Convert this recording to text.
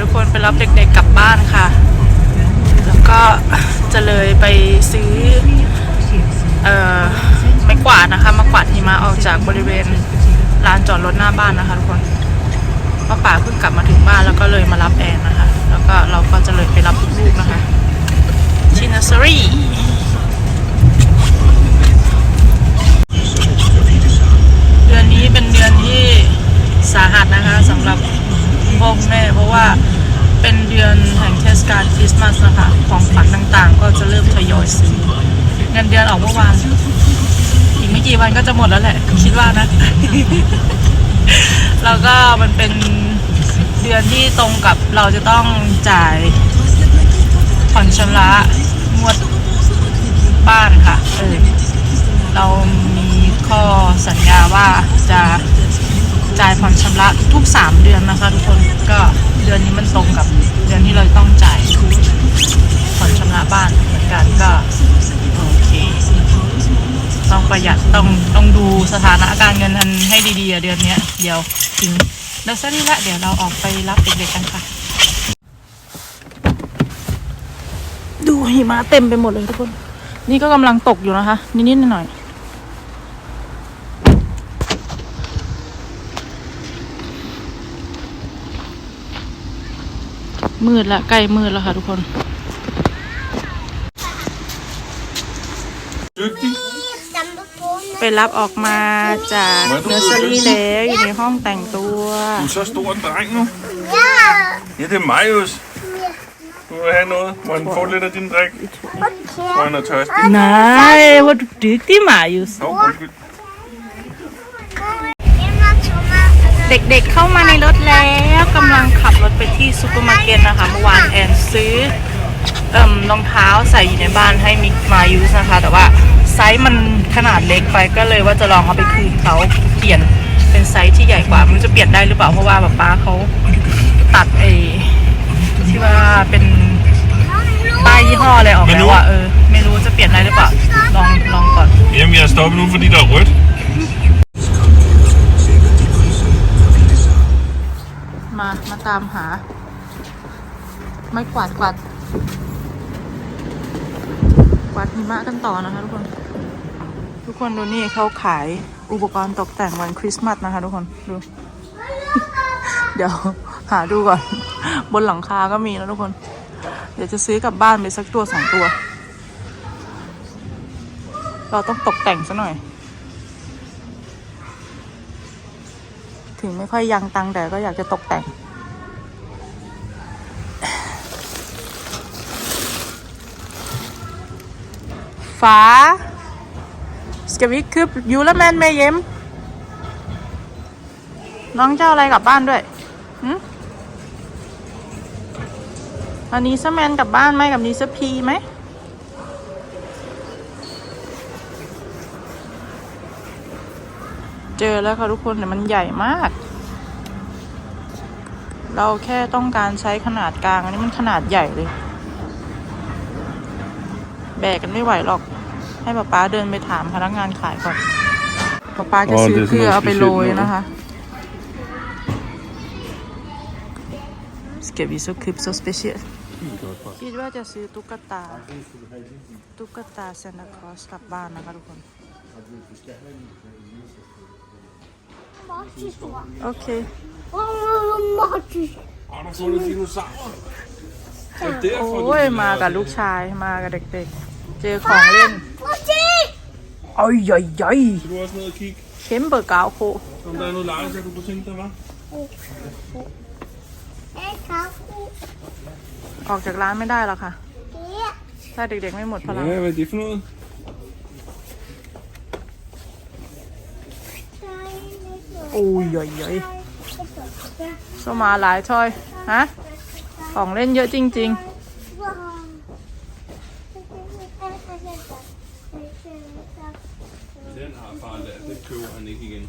ทุกคนไปรับเด็กๆกลับบ้านค่ะ แล้วก็จะเลยไปซื้อเอ่อไม้กวาดนะคะมากวาดหิมะออกจากบริเวณลานจอดรถหน้าบ้านนะคะทุกคนเพราะป่าเพิ่งกลับมาถึงบ้านแล้วก็เลยมารับแอนนะคะ แล้วก็เราก็จะ กาลคริสต์มาสนะคะของขวัญต่างๆ ก็จะเริ่มทยอยซื้อเงินเดือนออกเมื่อวานอีกไม่กี่วันก็จะหมดแล้วแหละ คิดว่านะ แล้วก็มันเป็นเดือนที่ตรงกับเราจะต้องจ่ายผ่อนชำระงวดบ้านค่ะเออเรามีข้อสัญญาว่าจะจ่ายผ่อนชำระทุกๆสามเดือนนะคะทุกคนก็เดือนนี้มันตรงกับเดือนที่เรา ดีๆอะเดือนเนี้ยเดี๋ยวถึงเดซนี่ละเดี๋ยวเราออกไปรับเด็กๆกันค่ะ ดูหิมะเต็มไปหมดเลยทุกคน นี่ก็กำลังตกอยู่นะคะ นิดๆหน่อยๆมืดละใกล้มืดแล้วค่ะทุกคน ไปรับออกมาจากเนอร์เซอรี่แล้วอยู่ในห้องแต่งตัว Du er så stor en dreng nu. Ja, det er Marius. Du vil have noget. Må han få lidt af din drik? Hvor han er tørstig. นายว่าดูดึกที่มาอยู่ Nå, undskyld. เด็กๆเข้ามาในรถแล้วกำลังขับรถไปที่ซูเปอร์มาร์เก็ตนะคะ เมื่อวานแอนซื้อ เอ่มรองเท้าใส่อยู่ในบ้านให้มิกมายูสนะคะ แต่ว่าไซส์มันขนาดเล็กไปก็เลยว่าจะลองเอาไปคืนเขาเปลี่ยนเป็นไซส์ที่ใหญ่กว่าไมันจะเปลี่ยนได้หรือเปล่าเพราะว่าป๊าป๊าเขาตัดไอ้ที่ว่าเป็นป้ายยี่ห้ออะไรออกแล้วอะเออไม่รู้จะเปลี่ยนได้หรือเปล่าลองลองก่อน Jamen, jeg er stoppet nu, fordi der er rødt. มา มาตามหา ไม่กวาดกวาดก วาดหิมะกันต่อนะคะทุกคน ทุกคนดูนี่เขาขายอุปกรณ์ตกแต่งวันคริสต์มาสนะคะทุกคนดู เดี๋ยวหาดูก่อน บนหลังคาก็มีนะทุกคน เดี๋ยวจะซื้อกลับบ้านไปสักตัวสองตัว เราต้องตกแต่งซะหน่อย ถึงไม่ค่อยยังตังแต่ก็อยากจะตกแต่ง ฟ้า Skal vi ikke købe julemand med hjem น้องเจ้าอะไรกลับบ้านด้วยหึอันนี้ซแมนกลับบ้านไหมกับนี้ซพีไหม เจอแล้วค่ะทุกคนแต่มันใหญ่มาก เราแค่ต้องการใช้ขนาดกลาง อันนี้มันขนาดใหญ่เลย แบกกันไม่ไหวหรอก ให้ป๊าป๊าเดินไปถามพนักงานขายก่อนป๊าป๊าจะอ๋อซื้อเดี๋ยวเพื่อเอาไปโรย specielt นะคะ Skal vi så købe så specielt คิดว่าจะซื้อตุ๊กตา ตุ๊กตาซานตาคลอสกลับบ้านนะคะทุกคน โอเค Har du fundet dinosaurer? Så derfor, โอ้ยมากับลูกชายมากับเด็กๆ เจอของเล่นโอ้ยใหญ่ใหญ่ Skal du også ned og kigge, เข้มเบอร์กาวโค om der er noget legetøj, du kunne tænke dig, hva'? ออกจากร้านไม่ได้หรอกค่ะ ถ้าเด็กๆไม่หมดพลัง Ja, hvad er det for noget? โอ้ยใหญ่ใหญ่สมาหลายทอย ฮะ ของเล่นเยอะจริง Den har far lært, det køber han ikke igen.